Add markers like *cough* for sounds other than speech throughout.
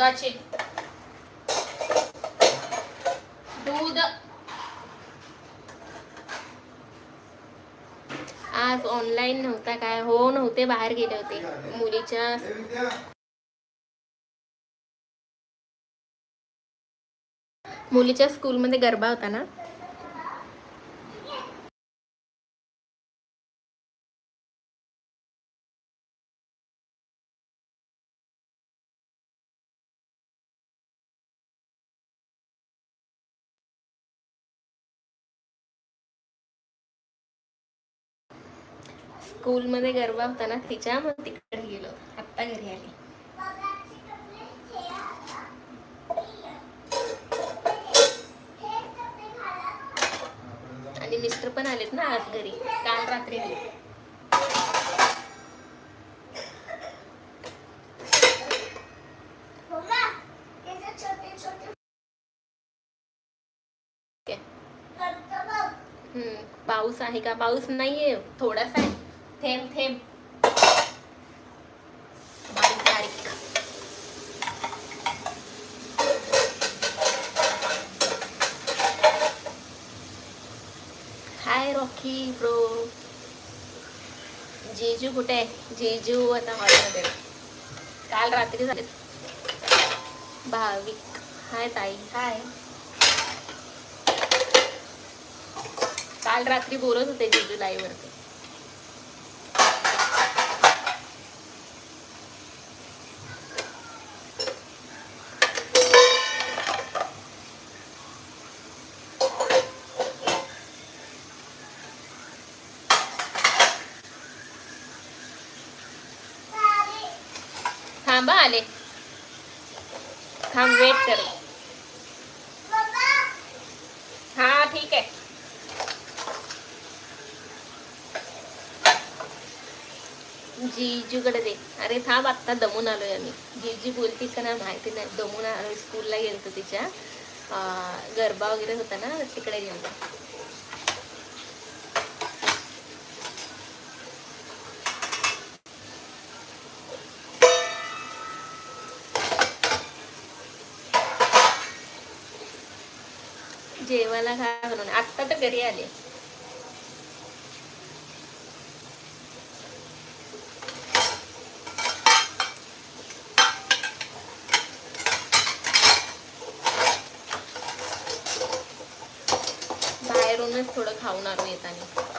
दुधाचे. दूध. आज ऑनलाईन नव्हता काय? हो नव्हते बाहेर गेले होते मुलीच्या. मुलीच्या स्कूलमध्ये गरबा होता ना? स्कूलमध्ये गरबा होता ना तिच्या मग तिकडे गेलो. आत्ता घरी आली. आणि मिस्टर पण आलेत ना आज घरी. काल रात्री आले. हम्म, पाऊस आहे का? पाऊस नाहीये थोडासा आहे. थेंब थेंब बारीक बारीक हाय रॉकी ब्रो जेजू कुठे? आहे जेजू आता हॉलमध्ये काल रात्री झाले. भाविक. हाय ताई. हाय काल रात्री बोलत होते जेजू लाईव्ह थांबा आले. थांब वेट कर. हा ठीक आहे. जीजूकडे दे. अरे थांब आत्ता दमून आलोय आम्ही. जीजी बोलती का नाही माहिती नाही. दमून आलो स्कूलला गेलतो तिच्या. गरबा वगैरे होता ना तिकडे गेलतो. जेवायला काय आत्ता तर घरी आले. बाहेरूनच थोडं खाऊन आलो येताना.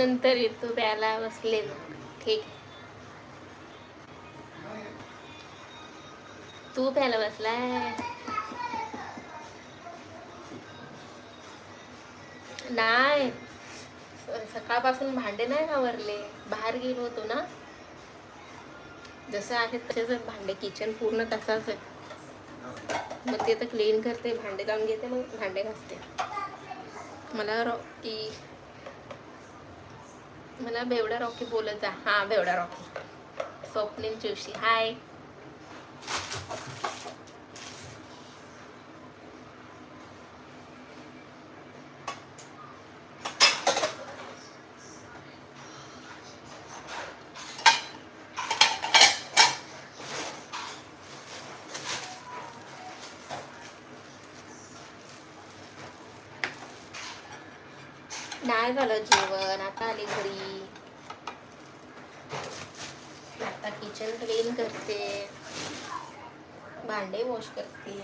नंतर येतो प्यायला बसले ठीक तू प्यायला बसलाय? नाही. सकाळपासून भांडे नाही आवरले. बाहेर गेलो होतो ना. जसं आहे तसेच भांडे. किचन पूर्ण तसाच आहे. मग ते तर क्लीन करते भांडे लावून घेते मग भांडे घासते. मला रॉकी मला बेवडा रॉकी बोलत जा. हां बेवडा रॉकी. स्वप्नील जोशी हाय नाही झालं जेवण. किचन क्लीन करते भांडे वॉश करते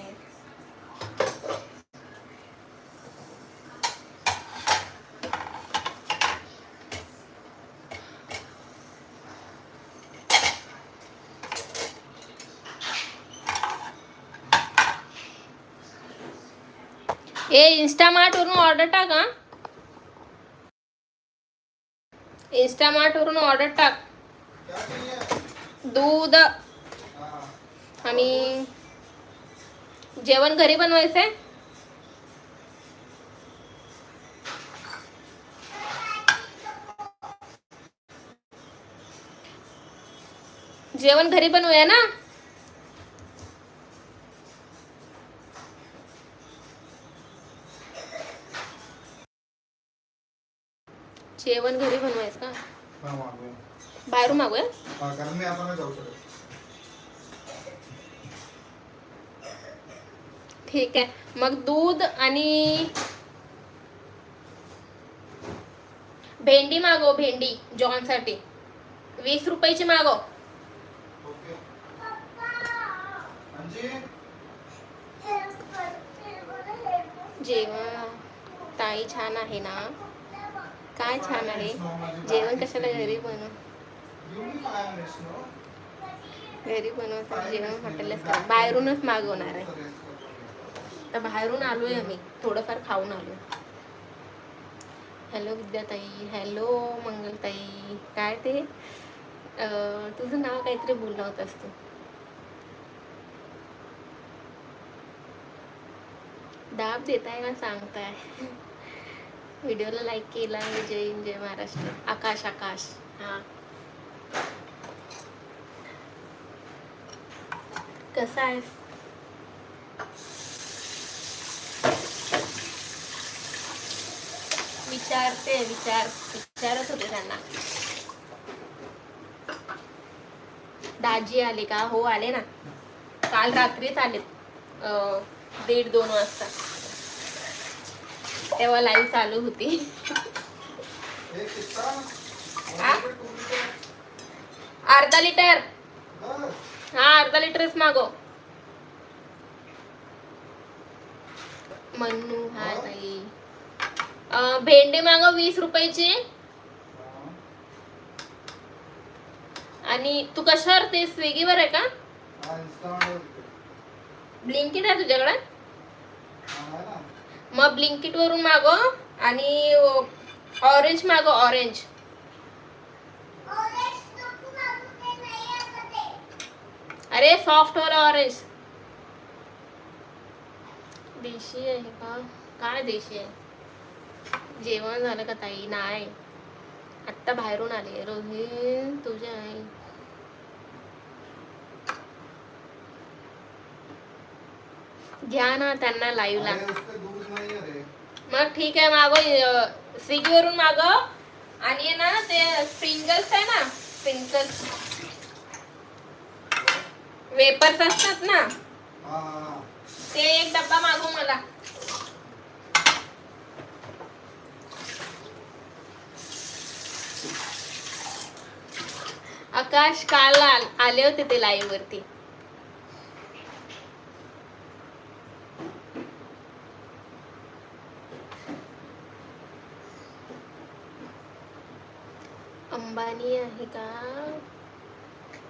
ए इन्स्टामार्ट वरून ऑर्डर टाक हा. इन्स्टामार्ट वरून ऑर्डर टाक. क्या चाहिए दूध. आणि जेवण घरी बनवायचंय. जेवण घरी बनवूया ना? जेवण घरी बनवायचं का? बाहेरून मागूया? कारण मी आता नाही जाऊ शकत. ठीक आहे. मग दूध आणि भेंडी मागव भेंडी जॉनसाठी. वीस रुपयाची मागव. जेवण ताई छान आहे ना? काय छान आहे? जेवण कशाला घरी बनव. घरी बनवतात जेवण हॉटेल करा बाहेरूनच मागवणार आहे. तर बाहेरून आलोय आम्ही. थोडंफार खाऊन आलो हॅलो विद्याताई. हॅलो मंगलताई. काय ते? तुझं नाव काहीतरी बोलला होत तू. दाब देताय का सांगताय? व्हिडिओला लाईक केला जय जय महाराष्ट्र. आकाश आकाश. हा. कसा आहेस? विचारते विचार विचारत होते त्यांना. दाजी आले का? हो आले ना. काल रात्रीच आले दीड दोन वाजता. तेव्हा लाईव्ह चालू होती. अर्धा लिटर. हा अर्धा लिटरच मागो मन्नू हा ताई. भेंडी मागव वीस रुपयाची. आणि तू कशावर ते स्विगीवर आहे का? हा. ब्लिंकिट आहे तुझ्याकडे? मग ब्लिंकिट वरून मागव आणि ऑरेंज मागव ऑरेंज अरे सॉफ्ट वाला ऑरेंज देशी आहे का? काय देशी आहे? जेवण झालं का ताई? नाही. आत्ता बाहेरून आले रोहित तुझे आहे घ्या ना त्यांना लाईव्हला है. मग ठीक आहे मागव स्विगीवरून मागव. आणि ना ते स्प्रिंगल्स आहे ना स्प्रिंगल्स वेपर्स असतात ना. ते एक डब्बा मागव मला. आकाश काल आल- आले होते ते लाईव्ह वरती. अंबानी आहे का?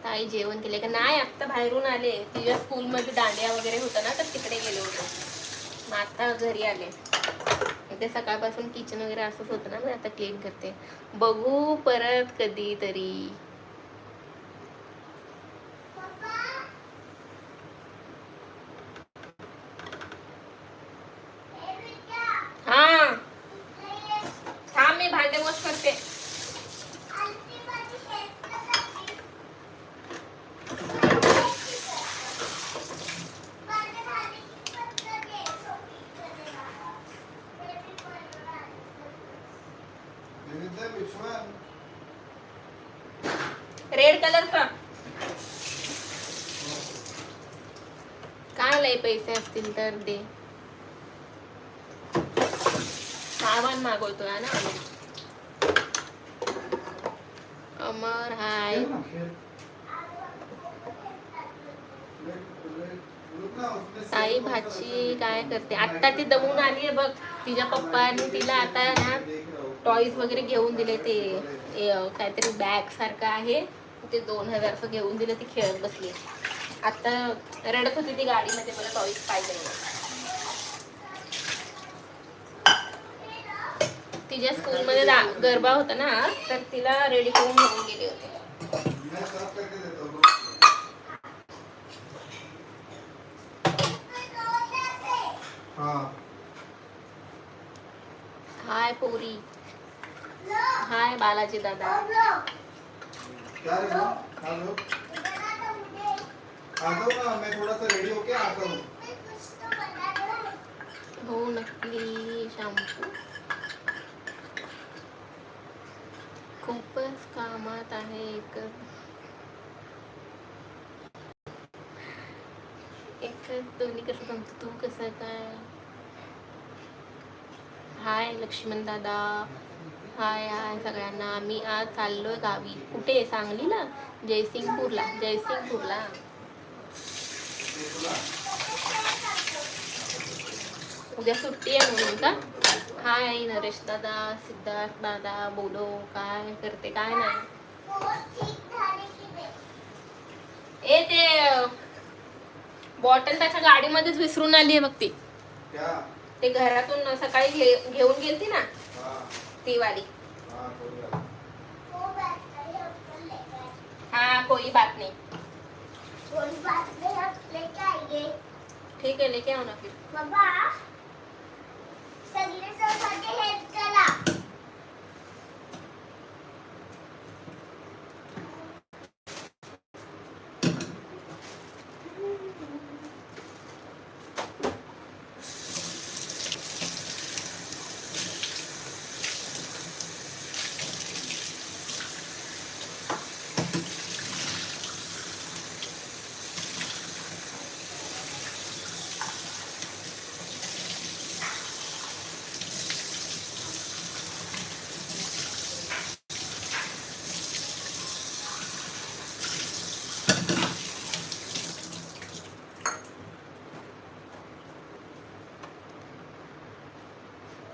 ताई जेवण केले. का नाही आत्ता बाहेरून आले. तिच्या स्कूलमध्ये दांडिया वगैरे होतं ना तर तिकडे गेले होते. मग आता घरी आले. ते सकाळपासून किचन वगैरे असंच होतं ना मी आता क्लीन करते. बघू परत कधीतरी तरी हा थांब मी भांडे वॉश करते विविध which one? रेड कलरचा काय लय पैसे असतील तर दे. सामान मागवतोय ना अमर हाय. ताई भाची काय करते? आता ती दमून आली आहे बघ. तिच्या पप्पानी तिला आता ना टॉईज वगैरे घेऊन दिले ते. काहीतरी बॅग सारखं आहे. ते दोन हजारचं घेऊन दिलं ती खेळत बसली आता रडत होती ती गाडीमध्ये मला टॉईस पाहिजे तिच्या स्कूलमध्ये गरबा होता ना तर तिला रेडी करून घेऊन गेले होते. हाय पोरी. हाय बालाजी दादा. क्या ना मैं थोड़ा सा रेडी होके आता हूँ। हो नकली शॅम्पू. खूपच कामात आहे एकच एकच दोन्ही कसं जमतं? तू कसं काय? हाय लक्ष्मण दादा. हाय हाय सगळ्यांना. मी आज चाललोय गावी. कुठे सांगलीला जयसिंगपूरला. जयसिंगपूरला. उद्या सुट्टी आहे म्हणून का हाय नरेश दादा सिद्धार्थ दादा बोलो काय करते काय नाही. ए ते बॉटल त्याच्या गाडीमध्येच विसरून आली आहे बघ ती. ते घरातून सकाळी घेऊन गेलती ना ती वाली. हाँ कोई बात नहीं. ठीक है लेके आओ ना फिर. बाबा सगळे सोबत हेल्प करा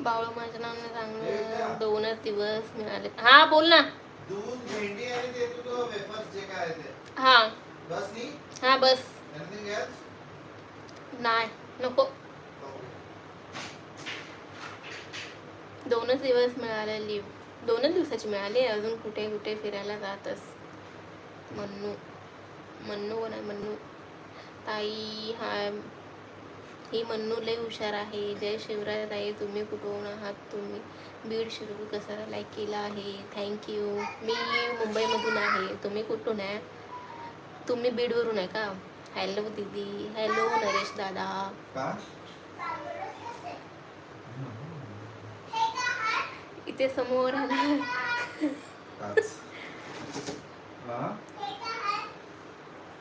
बावळ माझ्या नावाने चांगलं दोनच दिवस मिळाले. हा बोल ना. हा. हा बस. नाही नको. दोनच दिवस मिळाले लिव्ह दोनच दिवसाची मिळाली अजून कुठे कुठे फिरायला जातस? मन्नू. मन्नू कोण आहे? मन्नू. ताई हाय. ही मन्नू लय हुशार आहे. जय शिवराय ताई तुम्ही कुठून आहात? तुम्ही बीड शिरू कसा लाईक केला आहे थँक्यू मी मुंबईमधून आहे. तुम्ही कुठून आहे? तुम्ही बीडवरून आहे का? हॅलो दीदी. हॅलो नरेश दादा. इथे समोर आला.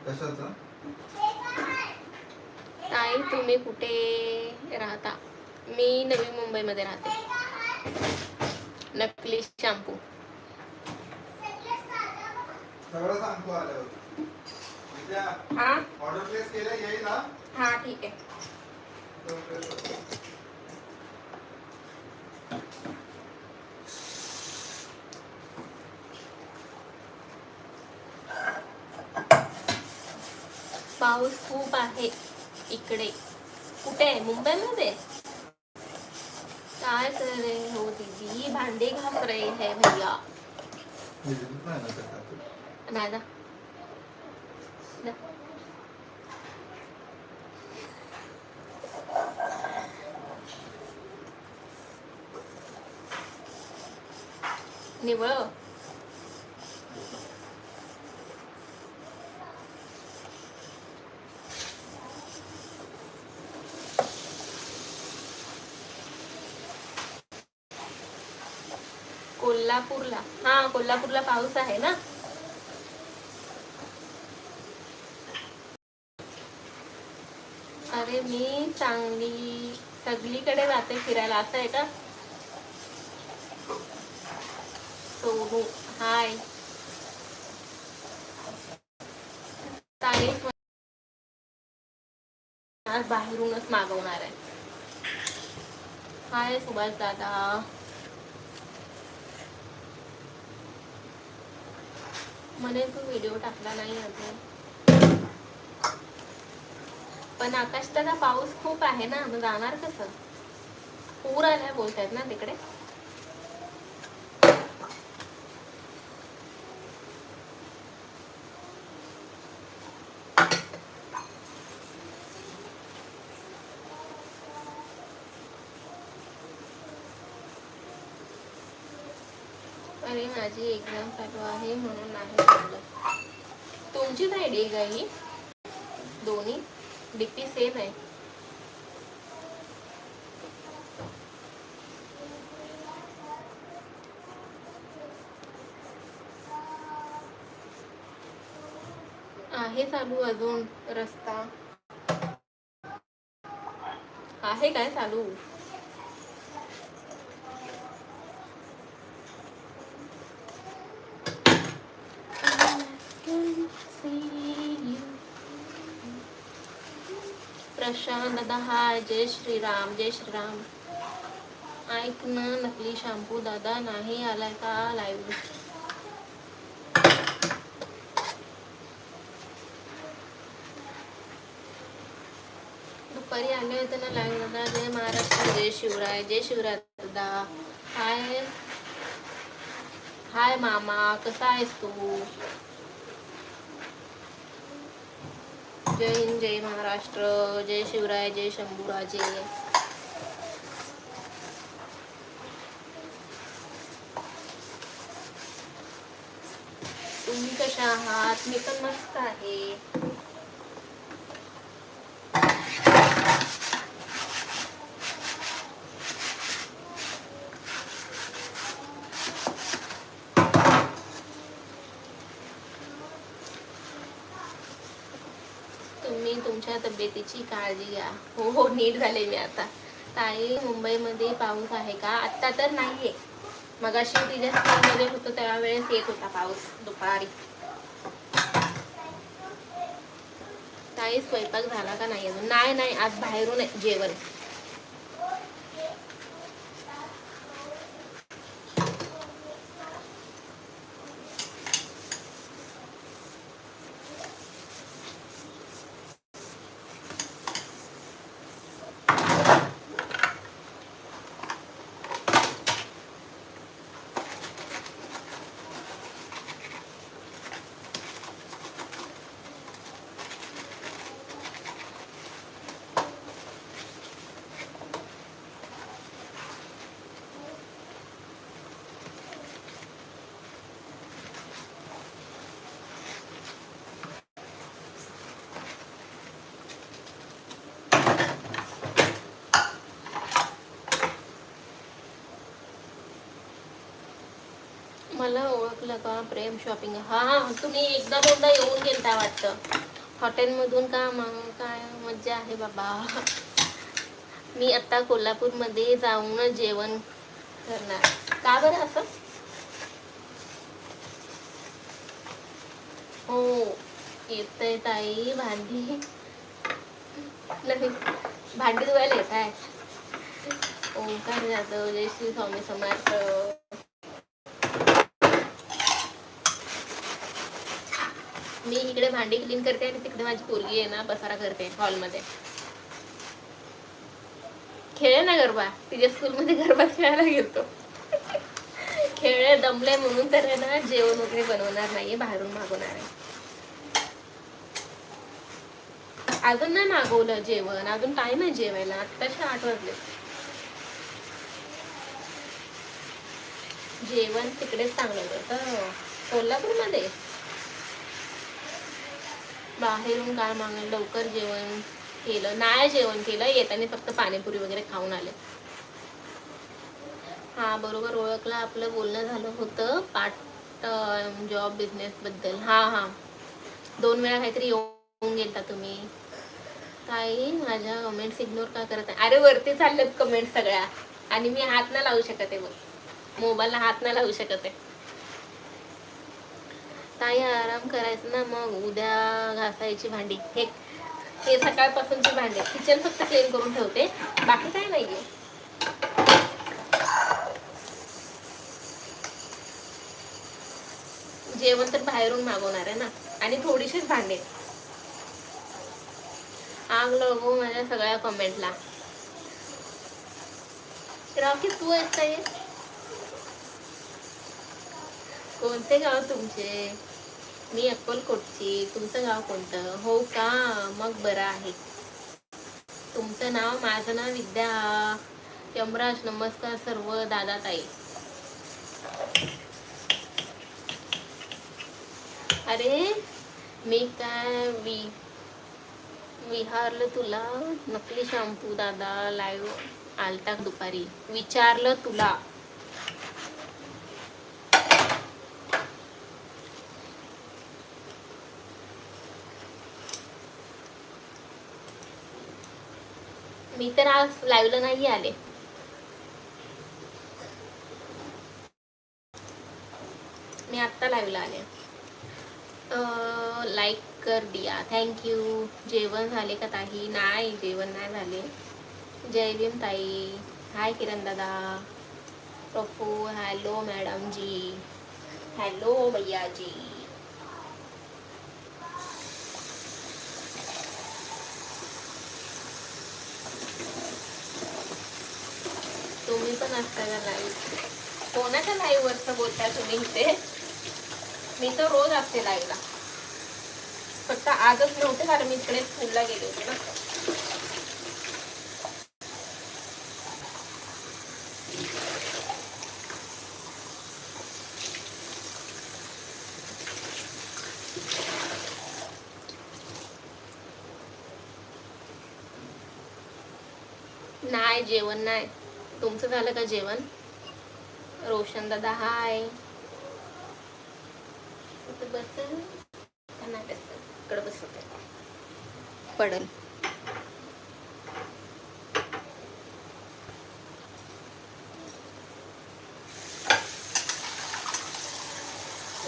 कशाचा? ताई तुम्ही कुठे राहता? मी नवी मुंबईमध्ये राहते. नकली शॅम्पू. हा? हा? हा ठीक आहे. पाऊस खूप आहे. इकडे. कुठे आहे? मुंबईमध्ये? काय कर? रहे हो दीदी भांडे घाम रहे है भैया. नाही ना. दा. निवळ. कोल्हापूरला. हा कोल्हापूरला पाऊस आहे ना? अरे मी चांगली सगळीकडे जाते फिरायला. असं आहे का? सोनू हाय. बाहेरूनच मागवणार आहे. हाय सुभाष दादा म्हणे तू व्हिडिओ टाकला नाही अजून. पण आकाश दादा पाऊस खूप आहे ना मग जाणार कसं? पूर आलाय बोलतायत ना तिकडे. अरे माझी एक्झाम चालू आहे म्हणून नाही बोललं तुमचीच आय डी आहे का ही? दोन्ही? डीपी सेम आहे. आहे चालू अजून रस्ता. आहे काय चालू? प्रशांत दादा हाय जय श्रीराम जय श्रीराम। ऐक ना नकली शॅम्पू, दादा नाही आलाय का लाईव्ह दुपारी आले होते ना लाईव्ह दादा. जय महाराष्ट्र, जय शिवराय जय शिवराय दादा. हाय. हाय मामा, कसा आहेस तू? जय हिंद जय महाराष्ट्र जय शिवराय जय शंभूराजे तुम्ही कशा आहात? मी पण मस्त आहे तुम्ही तुमच्या तब्येतीची काळजी घ्या. हो हो नीट झाले मी आता. ताई मुंबईमध्ये पाऊस आहे का? आत्ता तर नाहीये. मगाशी तिच्या स्कूलमध्ये होतो त्यावेळेस येत होता पाऊस दुपारी. ताई स्वयंपाक झाला का नाही अजून? नाही नाही आज बाहेरून आहे जेवण. मला ओळखलं का? प्रेम शॉपिंग हा तुम्ही एकदा दोनदा येऊन गेलता वाटतं. हॉटेलमधून का मग काय मज्जा आहे बाबा. मी आत्ता कोल्हापूरमध्ये जाऊन जेवण करणार. का बरं असं? हो येतंय ताई भांडी. नाही भांडी धुवायला येत आहे ओंकार जाधव जय श्री स्वामी समर्थ. मी इकडे भांडी क्लीन करते आणि तिकडे माझी पोरगी आहे ना पसारा करते हॉलमध्ये खेळ ना गरबा. तिच्या स्कूलमध्ये गरबा खेळायला गेलतो. खेळ दमले म्हणून तर आहे ना जेवण वगैरे बनवणार नाहीये बाहेरून मागवणार आहे. अजून नाही मागवलं जेवण. अजून टाइम आहे जेवायला. आत्ताशे आठ वाजले. जेवण तिकडेच चांगलं होतं. कोल्हापूरमध्ये? बाहेरून काय मागणार लवकर जेवण केलं नाही जेवण केलं येताना फक्त पाणीपुरी वगैरे खाऊन आले. हा बरोबर ओळखलं आपलं बोलणं झालं होतं पार्ट जॉब बिझनेस बद्दल. हा हा. दोन वेळा काहीतरी येऊन गेलता तुम्ही. ताई माझ्या कमेंट्स इग्नोर का करत आहे? अरे वरती चालल्यात कमेंट सगळ्या. आणि मी हात ना लावू शकत आहे बघ. मोबाईलला हात ना लावू शकत आहे. ताई आराम करायचं ना मग उद्या घासायची भांडी. हे हे सकाळपासूनची भांडी. किचन फक्त क्लीन करून ठेवते. बाकी काय नाहीये. जेवण तर बाहेरून मागवणार आहे ना. आणि थोडीशीच भांडे. आग लगो माझ्या सगळ्या कमेंटला राखी तू आहेस कोणते गाव तुमचे? मी अक्कलकोटची. तुमचं गाव कोणतं? हो का? मग बरं आहे. तुमचं नाव? माझं नाव विद्या. यमराज नमस्कार सर्व दादा ताई अरे मी काय वि विहारलं तुला? नकली शॅम्पू दादा लाईव्ह आलता दुपारी. विचारलं तुला. मी तर आज लाईव्हला नाही आले. मी आत्ता लाईव्हला आले. लाईक कर दिया. थँक्यू जेवण झाले का ताई? नाही जेवण नाही झाले. जय भीम ताई. हाय किरण दादा. Prafu hello madam ji. Hello भैया जी. तुम्ही का लाईव्ह कोणाच्या लाईव्ह वरचं बोलताय तुम्ही इथे? मी तर रोज असते लाईव्हला फक्त आजच नव्हते कारण मी इकडे स्कूलला गेले होते ना. नाही जेवण नाही. तुमचं झालं का जेवण? रोशन दादा हाय बस. का बस इकडे बसवते. पडल.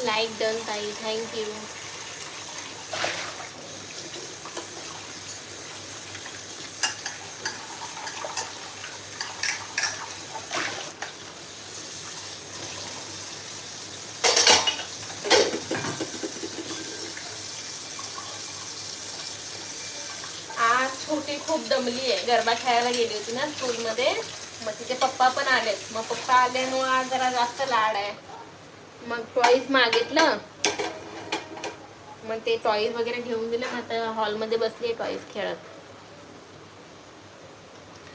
लाईक डन ताई. थँक्यू आज छोटी खूप दमली आहे गरबा खेळायला गेली होती ना स्कूलमध्ये मग तिचे पप्पा पण आले मग पप्पा आल्यामुळे आज जरा जास्त लाड आहे. मग टॉईज मागितलं. मग ते टॉईज वगैरे घेऊन दिले. मग आता हॉलमध्ये बसली आहे टॉईज खेळत.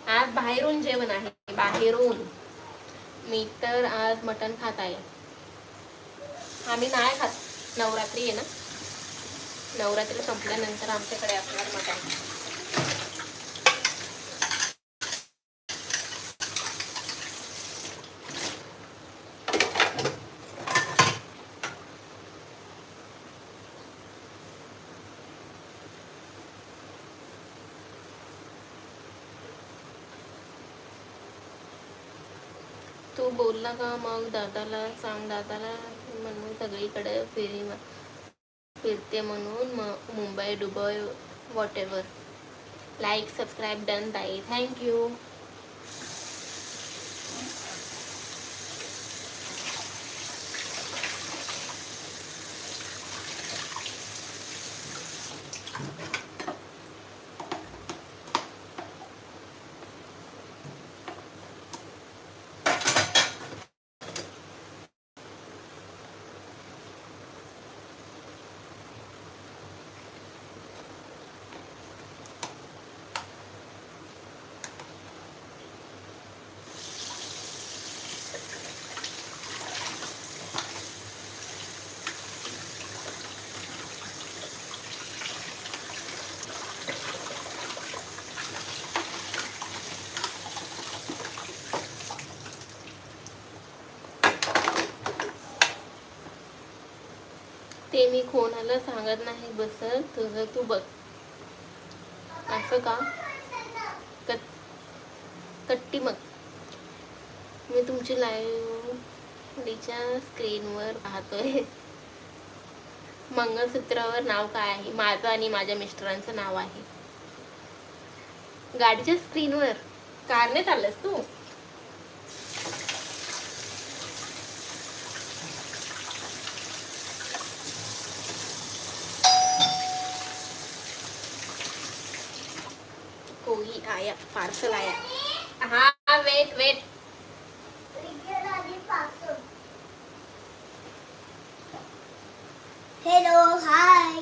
आज बाहेरून जेवण आहे. बाहेरून. मी तर आज मटण खात आहे. आम्ही नाही खात. नवरात्री आहे ना. नवरात्री संपल्यानंतर आमच्याकडे असणार मटण. तू बोलला का? मग दादाला सांग दादाला म्हणून सगळीकडे फिरी फिरते म्हणून मग Mumbai Dubai whatever like subscribe done ताई थँक्यू ते मी कोणाला सांगत नाही बसत तुझं तू बघ. असं का? कट कट्टी मग. मी तुमची लाईव्हच्या स्क्रीनवर पाहतोय. मंगळसूत्रावर नाव काय आहे? माझं आणि माझ्या मिस्टरांचं नाव आहे. गाडीच्या स्क्रीनवर कारने चाललंस तू कोई आया पार्सल आया हा wait wait hello hi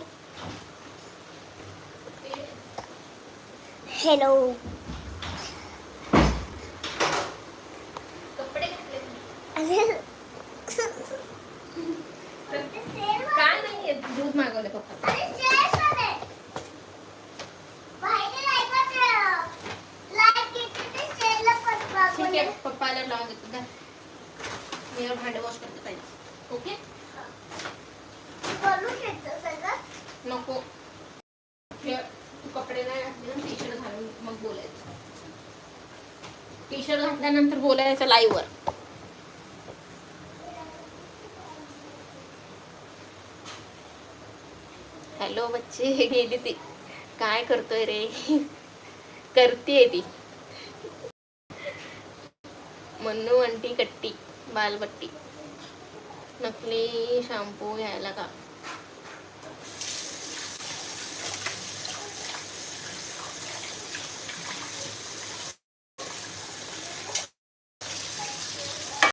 hello कपडे घातले तुम्ही. अरे काय नाहीये दूध मागवलं पप्पा आहे पप्पाला लावून देतो. दा. मी भांडे वॉश करते पाहिजे ओके? नको. तू कपडे नाही घातले ना टी शर्ट घालून मग बोलायचं. टी शर्ट घातल्यानंतर बोलायचं live वर. हॅलो बच्चे *laughs* गेली ती काय करतोय रे? *laughs* करतीये ती. मन्नू अंटी कट्टी बालबट्टी नकली शॅम्पू घ्यायला का